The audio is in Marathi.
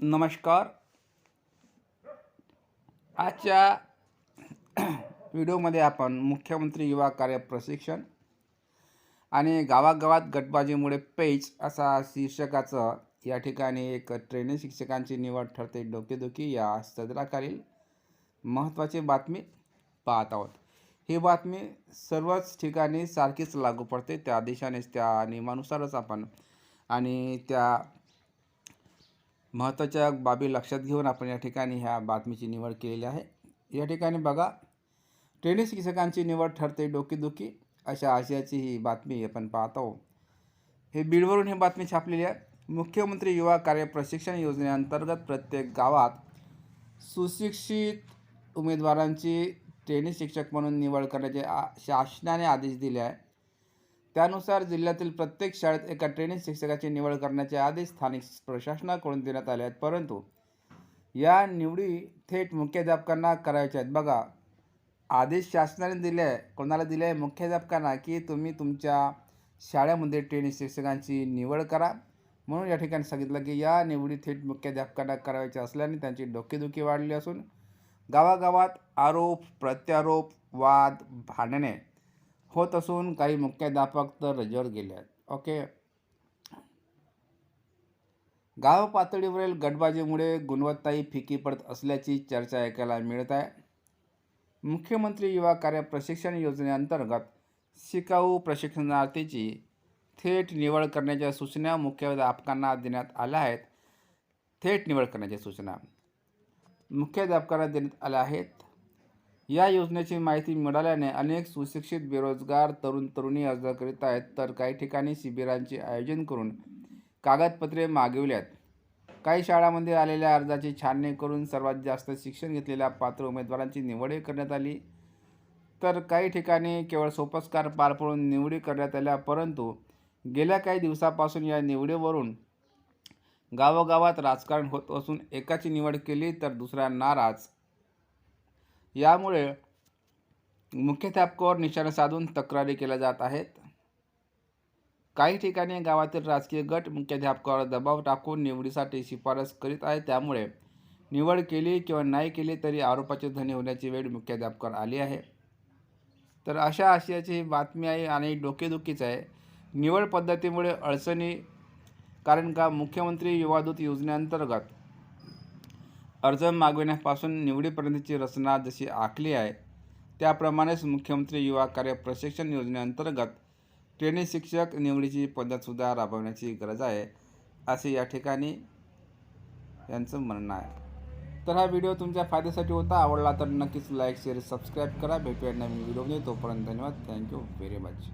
नमस्कार. आजच्या व्हिडिओमध्ये आपण मुख्यमंत्री युवा कार्य प्रशिक्षण आणि गावागावात गटबाजीमुळे पेच असा शीर्षकाचं या ठिकाणी एक ट्रेनिंग शिक्षकांची निवड ठरते. डोकेदुखी या सदराखालील महत्त्वाची बातमी पाहत आहोत. ही बातमी सर्वच ठिकाणी सारखीच लागू पडते. त्या दिशानेच त्या नियमानुसारच आपण आणि त्या महत्त्वाच्या बाबी लक्षात घेऊन आपण या ठिकाणी ह्या बातमीची निवड केलेली आहे. या ठिकाणी बघा टेनिस शिक्षकांची निवड ठरते डोकेदुखी अशा आशयाची ही बातमी आपण पाहतो. हे बीडवरून ही बातमी छापलेली आहे. मुख्यमंत्री युवा कार्य प्रशिक्षण योजनेअंतर्गत प्रत्येक गावात सुशिक्षित उमेदवारांची टेनिस शिक्षक म्हणून निवड करण्याचे आ शासनाने आदेश दिले आहे. त्यानुसार जिल्ह्यातील प्रत्येक शाळेत एका ट्रेनिंग शिक्षकाची निवड करण्याचे आदेश स्थानिक प्रशासनाकडून देण्यात आले आहेत. परंतु या निवडी थेट मुख्याध्यापकांना करायच्या आहेत. बघा आदेश शासनाने दिले आहे कोणाला दिले आहे? मुख्याध्यापकांना की तुम्ही तुमच्या शाळेमध्ये ट्रेनिंग शिक्षकांची निवड करा. म्हणून या ठिकाणी सांगितलं की या निवडी थेट मुख्याध्यापकांना करायच्या असल्याने त्यांची डोकेदुखी वाढली असून गावागावात आरोप प्रत्यारोप वाद भांडणे होत असून काही मुख्याध्यापक तर रजेवर गेले आहेत ओके? गाव पातळीवरील गटबाजीमुळे गुणवत्ताही फिकी पडत असल्याची चर्चा ऐकायला मिळत आहे. मुख्यमंत्री युवा कार्य प्रशिक्षण योजनेअंतर्गत शिकाऊ प्रशिक्षणार्थीची थेट निवड करण्याच्या सूचना मुख्याध्यापकांना देण्यात आल्या आहेत. थेट निवड करण्याच्या सूचना मुख्याध्यापकांना देण्यात आल्या आहेत. या योजनेची माहिती मिळाल्याने अनेक सुशिक्षित बेरोजगार तरुण तरुणी अर्ज करीत आहेत. तर काही ठिकाणी शिबिरांचे आयोजन करून कागदपत्रे मागविल्यात. काही शाळांमध्ये आलेल्या अर्जाची छाननी करून सर्वात जास्त शिक्षण घेतलेल्या पात्र उमेदवारांची निवडही करण्यात आली. तर काही ठिकाणी केवळ सोपस्कार पार पडून निवडी करण्यात आल्या परंतु गेल्या काही दिवसापासून या निवडीवरून गावोगावात राजकारण होत असून एकाची निवड केली तर दुसरा नाराज. यामुळे मुख्याध्यापकावर निशाणा साधून तक्रारी केल्या जात आहेत. काही ठिकाणी गावातील राजकीय गट मुख्याध्यापकावर दबाव टाकून निवडीसाठी शिफारस करीत आहे त्यामुळे निवड केली किंवा नाही केली तरी आरोपाचे धनी होण्याची वेळ मुख्याध्यापकावर आली आहे. तर अशा आशयाची ही बातमी आहे आणि डोकेदुखीच आहे. निवड पद्धतीमुळे अडचणी कारण का मुख्यमंत्री युवादूत योजनेअंतर्गत अर्ज मागविण्यापासून निवडीपर्यंतची रचना जशी आखली आहे त्याप्रमाणेच मुख्यमंत्री युवा कार्य प्रशिक्षण योजनेअंतर्गत ट्रेनिंग शिक्षक निवडीची पद्धतसुद्धा राबवण्याची गरज आहे असे या ठिकाणी यांचं म्हणणं आहे. तर हा व्हिडिओ तुमच्या फायद्यासाठी होता आवडला तर नक्कीच लाईक शेअर सबस्क्राईब करा. भेटूया नवीन व्हिडिओमध्ये. तोपर्यंत धन्यवाद. Thank you very much.